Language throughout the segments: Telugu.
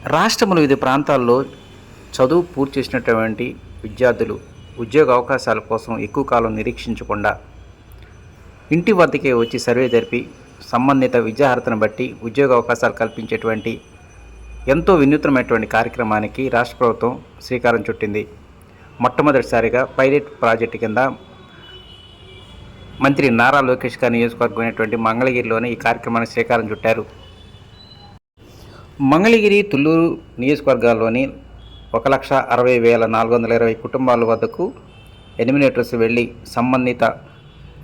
రాష్ట్రంలో వివిధ ప్రాంతాల్లో చదువు పూర్తి చేసినటువంటి విద్యార్థులు ఉద్యోగ అవకాశాల కోసం ఎక్కువ కాలం నిరీక్షించకుండా ఇంటి వద్దకే వచ్చి సర్వే జరిపి సంబంధిత విద్యార్హతను బట్టి ఉద్యోగ అవకాశాలు కల్పించేటువంటి ఎంతో వినూత్నమైనటువంటి కార్యక్రమానికి రాష్ట్ర ప్రభుత్వం శ్రీకారం చుట్టింది. మొట్టమొదటిసారిగా పైలట్ ప్రాజెక్టు కింద మంత్రి నారా లోకేష్ గారి నియోజకవర్గం అయినటువంటి మంగళగిరిలోనే ఈ కార్యక్రమానికి శ్రీకారం చుట్టారు. మంగళగిరి తుళ్ళూరు నియోజకవర్గాల్లోని ఒక లక్ష అరవై వేల నాలుగు వందల ఇరవై కుటుంబాల వద్దకు ఎనిమినేటర్స్ వెళ్ళి సంబంధిత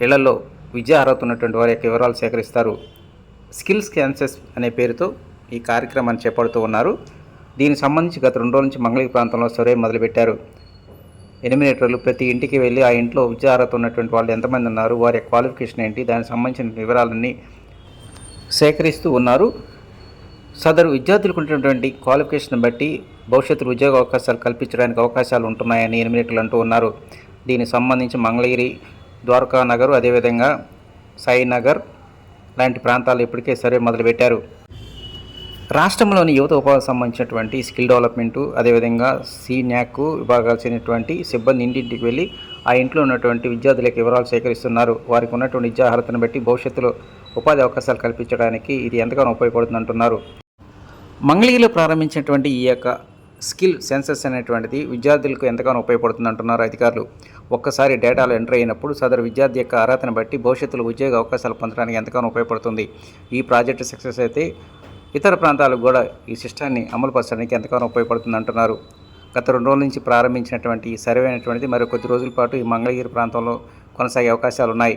ఇళ్ళలో విద్యా అర్హత ఉన్నటువంటి వారి యొక్క వివరాలు సేకరిస్తారు. స్కిల్స్ క్యాన్సెస్ అనే పేరుతో ఈ కార్యక్రమాన్ని చేపడుతూ ఉన్నారు. దీనికి సంబంధించి గత రెండు రోజుల నుంచి మంగళగిరి ప్రాంతంలో సర్వే మొదలుపెట్టారు. ఎనిమినేటర్లు ప్రతి ఇంటికి వెళ్ళి ఆ ఇంట్లో విద్యా అర్హత ఉన్నటువంటి వాళ్ళు ఎంతమంది ఉన్నారు వారి యొక్క క్వాలిఫికేషన్ ఏంటి దానికి సంబంధించిన వివరాలన్నీ సేకరిస్తూ ఉన్నారు. సదరు విద్యార్థులకు ఉన్నటువంటి క్వాలిఫికేషన్ బట్టి భవిష్యత్తులో ఉద్యోగ అవకాశాలు కల్పించడానికి అవకాశాలు ఉంటున్నాయని ఎనిమినేటర్లు అంటూ ఉన్నారు. దీనికి సంబంధించి మంగళగిరి ద్వారకా నగర్ అదేవిధంగా సాయినగర్ లాంటి ప్రాంతాలు ఇప్పటికే సర్వే మొదలుపెట్టారు. రాష్ట్రంలోని యువత ఉపాధికి సంబంధించినటువంటి స్కిల్ డెవలప్మెంటు అదేవిధంగా సీన్యాక్ విభాగాలు చెందినటువంటి సిబ్బంది ఇంటింటికి వెళ్ళి ఆ ఇంట్లో ఉన్నటువంటి విద్యార్థులకు వివరాలు సేకరిస్తున్నారు. వారికి ఉన్నటువంటి విద్యా అర్హతను బట్టి భవిష్యత్తులో ఉపాధి అవకాశాలు కల్పించడానికి ఇది ఎంతగానో ఉపయోగపడుతుందంటున్నారు. మంగళగిరిలో ప్రారంభించినటువంటి ఈ యొక్క స్కిల్ సెన్సెస్ అనేటువంటిది విద్యార్థులకు ఎంతగానో ఉపయోగపడుతుంది అంటున్నారు అధికారులు. ఒక్కసారి డేటాలు ఎంటర్ అయినప్పుడు సదరు విద్యార్థి యొక్క అర్హతను బట్టి భవిష్యత్తులో ఉద్యోగ అవకాశాలు పొందడానికి ఎంతగానో ఉపయోగపడుతుంది. ఈ ప్రాజెక్టు సక్సెస్ అయితే ఇతర ప్రాంతాలకు కూడా ఈ సిస్టాన్ని అమలుపరచడానికి ఎంతగానో ఉపయోగపడుతుంది అంటున్నారు. గత రెండు రోజుల నుంచి ప్రారంభించినటువంటి ఈ సర్వే అనేటువంటిది మరి కొద్ది రోజుల పాటు ఈ మంగళగిరి ప్రాంతంలో కొనసాగే అవకాశాలు ఉన్నాయి.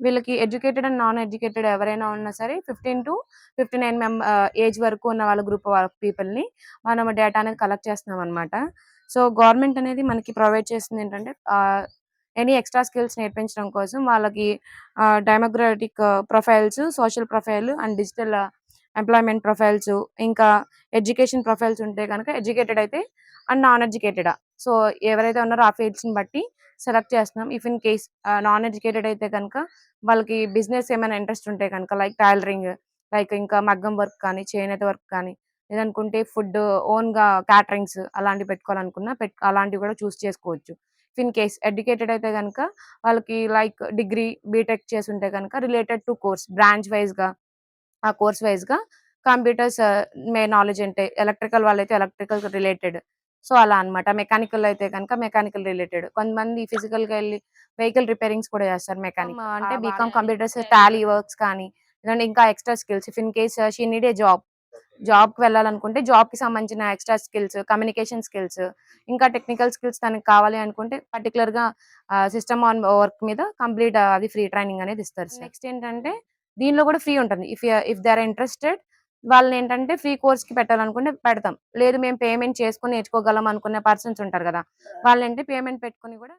వీళ్ళకి ఎడ్యుకేటెడ్ అండ్ నాన్ ఎడ్యుకేటెడ్ ఎవరైనా ఉన్నా సరే 15-59 మెంబ మెంబర్ ఏజ్ వరకు ఉన్న వాళ్ళ గ్రూప్ ఆఫ్ పీపుల్‌ని మనం డేటా అనేది కలెక్ట్ చేస్తున్నాం అనమాట సో, గవర్నమెంట్ అనేది మనకి ప్రొవైడ్ చేస్తుంది ఏంటంటే ఎనీ ఎక్స్‌ట్రా స్కిల్స్ నేర్పించడం కోసం వాళ్ళకి demographic profiles, social profile and digital employment profiles ఇంకా ఎడ్యుకేషన్ ప్రొఫైల్స్ ఉంటే కనుక ఎడ్యుకేటెడ్ అయితే అండ్ నాన్ ఎడ్యుకేటెడా. సో, ఎవరైతే ఉన్నారో ఆ ఫీల్డ్స్‌ని బట్టి సెలెక్ట్ చేస్తున్నాం. If in case non educated అయితే కనుక వాళ్ళకి బిజినెస్ ఏమైనా ఇంట్రెస్ట్ ఉంటే కనుక లైక్ టైలరింగ్, లైక్ ఇంకా మగ్గం వర్క్ కానీ, చేనేత వర్క్ కానీ, లేదనుకుంటే ఫుడ్ ఓన్‌గా క్యాటరింగ్స్ అలాంటివి పెట్టుకోవాలనుకున్నా పెట్ అలాంటివి కూడా చూస్ చేసుకోవచ్చు. ఇన్ కేస్ ఎడ్యుకేటెడ్ అయితే కనుక వాళ్ళకి లైక్ డిగ్రీ, బీటెక్ చేసి ఉంటే కనుక రిలేటెడ్ టు కోర్స్ బ్రాంచ్ వైస్‌గా ఆ కోర్స్ వైజ్గా కంప్యూటర్స్ మే నాలెడ్జ్ అంటే ఎలక్ట్రికల్ వాళ్ళైతే ఎలక్ట్రికల్ రిలేటెడ్. సో, అలా అన్నమాట. మెకానికల్ అయితే గనక మెకానికల్ రిలేటెడ్. కొంతమంది ఫిజికల్‌గా ఎళ్ళి వెహికల్ రిపేరింగ్స్ కూడా చేస్తారు మెకానిక్. అంటే బీకామ్ కంప్యూటర్స్ టాలీ వర్క్స్ కానీ, లేదంటే ఇంకా extra skills if in case she need a job. జాబ్‌కి వెళ్ళాలనుకుంటే జాబ్‌కి సంబంధించిన ఎక్స్‌ట్రా స్కిల్స్, కమ్యూనికేషన్ స్కిల్స్, ఇంకా టెక్నికల్ స్కిల్స్ తనకి కావాలి అనుకుంటే పర్టిక్యులర్‌గా ఆహ్, సిస్టమ్ ఆన్ వర్క్ మీద కంప్లీట్ అది ఫ్రీ ట్రైనింగ్ అనేది ఇస్తారు. నెక్స్ట్ ఏంటంటే దీనిలో కూడా ఫ్రీ ఉంటుంది. If if they are interested వాళ్ళనేంటంటే free కోర్స్‌కి పెట్టాలనుకుంటే పెడతాం. లేదు మేము పేమెంట్ చేసుకొని నేర్చుకోగలం అనుకునే పర్సన్స్ ఉంటారు కదా! వాళ్ళేంటి పేమెంట్ పెట్టుకొని కూడా